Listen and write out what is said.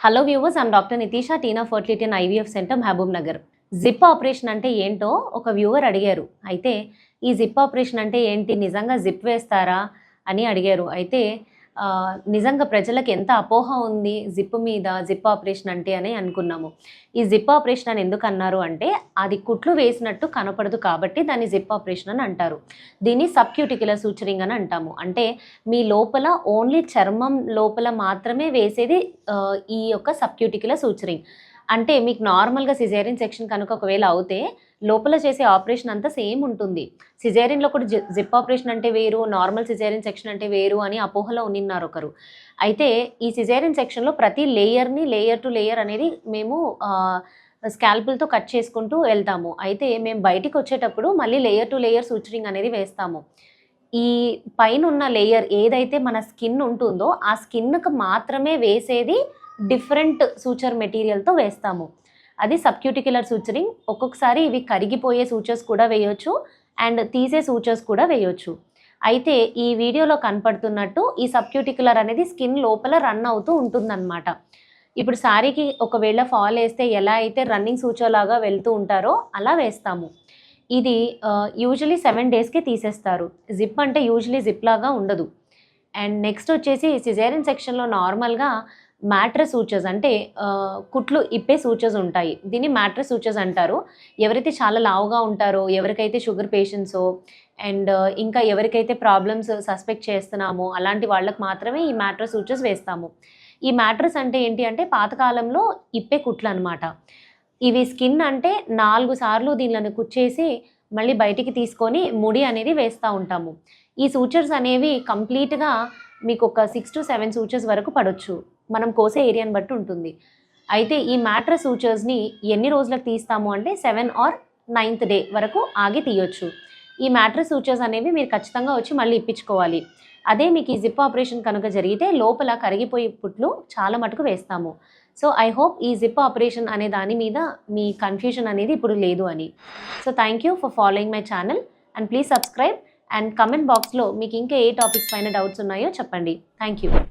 Hello viewers I'm doctor Nitisha Tina fertility and IVF centre Mahabub Nagar zip operation అంటే ఏంటో ఒక viewer అడిగారు. అయితే ఈ జిప్ ఆపరేషన్ అంటే ఏంటి? నిజంగా జిప్ వేస్తారా? అని అడిగారు. అయితే నిజంగా ప్రజలకు ఎంత అపోహ ఉంది జిప్ మీద జిప్ ఆపరేషన్ అంటే అని అనుకున్నాము. ఈ జిప్ ఆపరేషన్ అని ఎందుకు అన్నారు అంటే అది కుట్లు వేసినట్టు కనపడదు కాబట్టి దాన్ని జిప్ ఆపరేషన్ అని అంటారు. దీన్ని సబ్క్యూటిక్యులర్ సూచరింగ్ అని అంటాము. అంటే మీ లోపల ఓన్లీ చర్మం లోపల మాత్రమే వేసేది ఈ యొక్క సబ్క్యూటిక్యులర్ సూచరింగ్. అంటే మీకు నార్మల్గా సిజేరియన్ సెక్షన్ కనుక ఒకవేళ అవుతే లోపల చేసే ఆపరేషన్ అంతా సేమ్ ఉంటుంది. సిజేరియన్లో కూడా జి- జిప్ ఆపరేషన్ అంటే వేరు నార్మల్ సిజేరియన్ సెక్షన్ అంటే వేరు అని అపోహలో ఉన్నారు ఒకరు. అయితే ఈ సిజేరియన్ సెక్షన్లో ప్రతి లేయర్ని లేయర్ టు లేయర్ అనేది మేము స్కాల్పుల్తో కట్ చేసుకుంటూ వెళ్తాము. అయితే మేము బయటికి వచ్చేటప్పుడు మళ్ళీ లేయర్ టు లేయర్ సూచరింగ్ అనేది వేస్తాము. ఈ పైన ఉన్న లేయర్ ఏదైతే మన స్కిన్ ఉంటుందో ఆ స్కిన్కు మాత్రమే వేసేది Hmm. డిఫరెంట్ సూచర్ మెటీరియల్తో వేస్తాము. అది సబ్క్యూటిక్యులర్ సూచరింగ్. ఒక్కొక్కసారి ఇవి కరిగిపోయే సూచర్స్ కూడా వేయొచ్చు అండ్ తీసే సూచర్స్ కూడా వేయొచ్చు. అయితే ఈ వీడియోలో కనపడుతున్నట్టు ఈ సబ్క్యూటిక్యులర్ అనేది స్కిన్ లోపల రన్ అవుతూ ఉంటుందన్నమాట. ఇప్పుడు సారీకి ఒకవేళ ఫాల్ వేస్తే ఎలా అయితే రన్నింగ్ సూచర్లాగా వెళ్తూ ఉంటారో అలా వేస్తాము. ఇది యూజువలీ సెవెన్ డేస్కి తీసేస్తారు. జిప్ అంటే యూజువలీ జిప్ లాగా ఉండదు. అండ్ నెక్స్ట్ వచ్చేసి సిజేరియన్ సెక్షన్లో నార్మల్గా మ్యాట్రస్ సూచర్స్ అంటే కుట్లు ఇప్పే సూచర్స్ ఉంటాయి. దీన్ని మ్యాట్రస్ సూచర్స్ అంటారు. ఎవరైతే చాలా లావుగా ఉంటారో ఎవరికైతే షుగర్ పేషెంట్సో అండ్ ఇంకా ఎవరికైతే ప్రాబ్లమ్స్ సస్పెక్ట్ చేస్తున్నామో అలాంటి వాళ్ళకి మాత్రమే ఈ మ్యాట్రస్ సూచర్స్ వేస్తాము. ఈ మ్యాట్రస్ అంటే ఏంటి అంటే పాతకాలంలో ఇప్పే కుట్లు అనమాట ఇవి స్కిన్ అంటే నాలుగు సార్లు దీనిలను కుచ్చేసి మళ్ళీ బయటికి తీసుకొని ముడి అనేది వేస్తూ ఉంటాము. ఈ సూచర్స్ అనేవి కంప్లీట్గా మీకు ఒక సిక్స్ టు సెవెన్ సూచర్స్ వరకు పడవచ్చు మనం కోసే ఏరియాని బట్టి ఉంటుంది. అయితే ఈ మ్యాట్రస్ సూచర్స్ని ఎన్ని రోజులకు తీస్తాము అంటే సెవెన్ ఆర్ నైన్త్ డే వరకు ఆగి తీయొచ్చు. ఈ మ్యాట్రస్ సూచర్స్ అనేవి మీరు ఖచ్చితంగా వచ్చి మళ్ళీ ఇప్పించుకోవాలి. అదే మీకు ఈ జిప్ ఆపరేషన్ కనుక జరిగితే లోపల కరిగిపోయి పుట్లు చాలా మటుకు వేస్తాము. సో ఐ హోప్ ఈ జిప్ ఆపరేషన్ అనే దాని మీద మీ కన్ఫ్యూజన్ అనేది ఇప్పుడు లేదు అని. So thank you for following my channel and please subscribe and comment బాక్స్లో మీకు ఇంకా ఏ టాపిక్స్ పైన డౌట్స్ ఉన్నాయో చెప్పండి. Thank you.